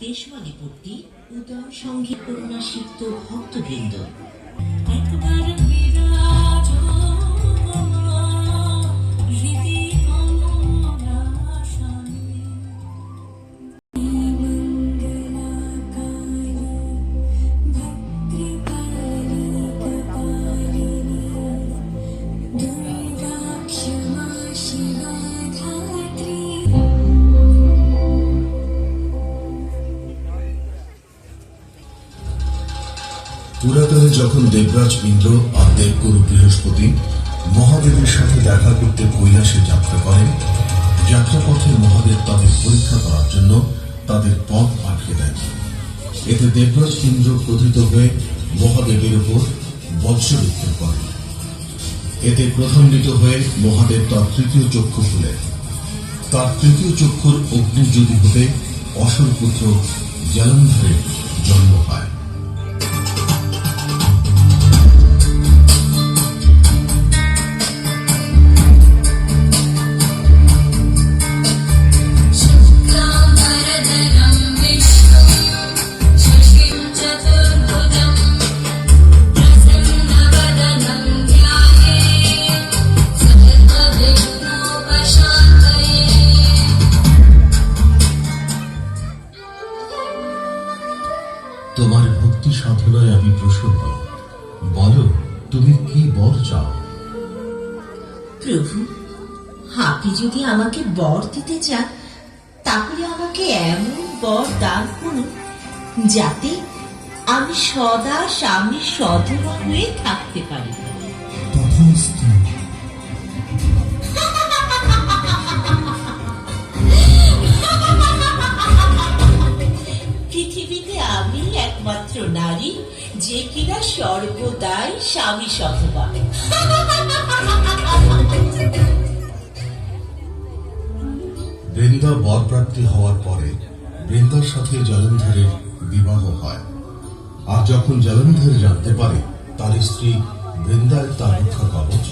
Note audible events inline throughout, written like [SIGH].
দেশমালিপট্টি উদয় সংগীত করুণা সিক্ত ভক্তবৃন্দ। পুরাতনে যখন দেবরাজ ইন্দ্র আর দেবগুরু বৃহস্পতি মহাদেবের সাথে দেখা করতে কৈলাসে যাত্রা করেন যাত্রাপথে মহাদেব তাদের পরীক্ষা করার জন্য তাদের পথ আটকে দেন। এতে দেবরাজ ইন্দ্র ক্রোধিত হয়ে মহাদেবের উপর বজ্রবিক্ষেপ করেন। এতে প্রথমদিত হয়ে মহাদেব তার তৃতীয় চক্ষু খুলেন তার তৃতীয় চক্ষুর অগ্নিজ্যোতি হতে অসুর পুত্র জলন্ধরের জন্ম হয় তোমার ভক্তি সাধনায় আমি প্রসন্ন। বলো তুমি কি বর চাও? প্রভু আপনি যদি আমাকে বর দিতে চান তাহলে আমাকে এমন বর দান করুন যাতে আমি সদা স্বামী সধবা হয়ে থাকতে পারি। তথাস্তু যে কিনা সর্বদাই স্বামী সধবা বৃন্দা বরপ্রাপ্তি হওয়ার পরে বৃন্দার সাথে জলন্ধরের বিবাহ হয়। আর যখন জলন্ধর জানতে পারে তার স্ত্রী বৃন্দায় তার রক্ষা কবচ,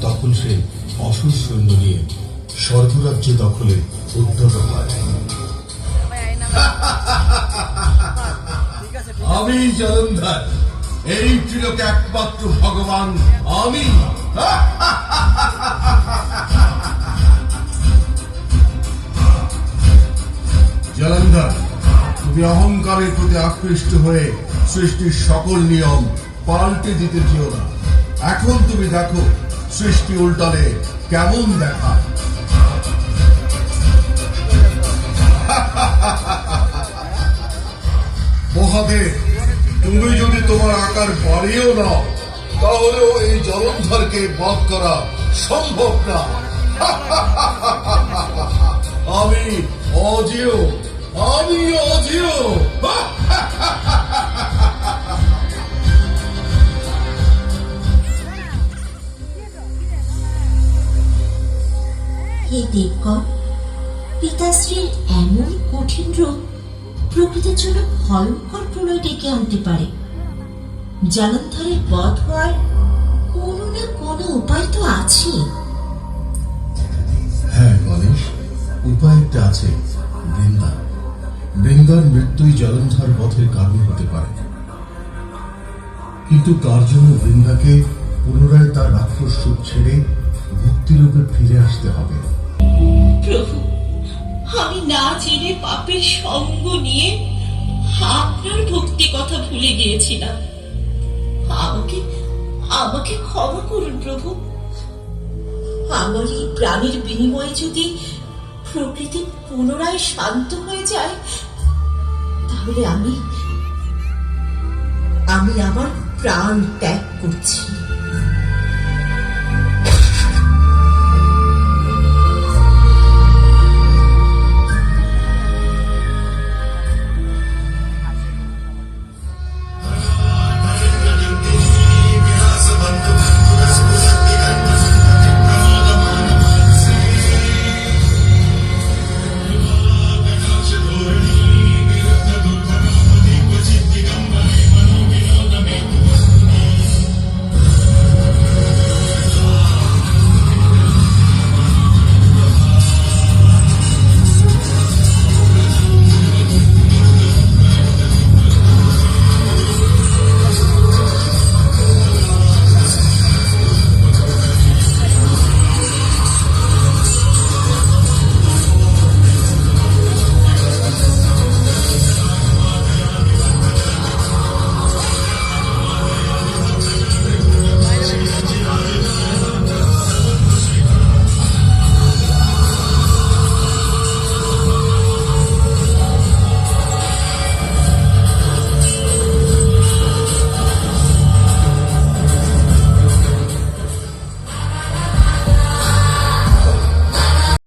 তখন সে অসুর সৈন্য নিয়ে স্বর্গরাজ্য দখলে উদ্যত হয়। আমি জলন্ধর। এই ত্রিলোকে একমাত্র ভগবান। আমি। জলন্ধর, তুমি অহংকারের প্রতি আকৃষ্ট হয়ে সৃষ্টির সকল নিয়ম পাল্টে দিতে চেও না। এখন তুমি দেখো সৃষ্টি উল্টালে কেমন দেখা মহাদেব তুমি যদি তোমার আকার বাড়িয়েও নাও তাহলেও এই জলন্ধরকে বধ করা সম্ভব না। [LAUGHS] আমি অজেয় আমি অজেয় [LAUGHS] হে দেবগণ, পিতাশ্রীর এমন কঠিন রূপ প্রকৃতির জন্য ভয়ঙ্কর প্রলয় ডেকে আনতে পারে। জলন্ধরের বধ হওয়ার কোনো না কোনো উপায় তো আছে। হ্যাঁ গণেশ উপায় একটা আছে। বৃন্দা বৃন্দার মৃত্যুই জলন্ধর পথের কারণ হতে পারে। কিন্তু তার জন্য বৃন্দাকে পুনরায় তার রাক্ষস রূপ ছেড়ে ভক্তিরূপে ফিরে আসতে হবে। প্রভু আমি না জেনে পাপের সঙ্গ নিয়ে আপনার ভক্তি কথা ভুলে গিয়েছিলাম। আমাকে আমাকে ক্ষমা করুন প্রভু। আমার এই প্রাণীর বিনিময়ে যদি প্রকৃতি পুনরায় শান্ত হয়ে যায়, তাহলে আমি আমি আমার প্রাণ ত্যাগ করছি।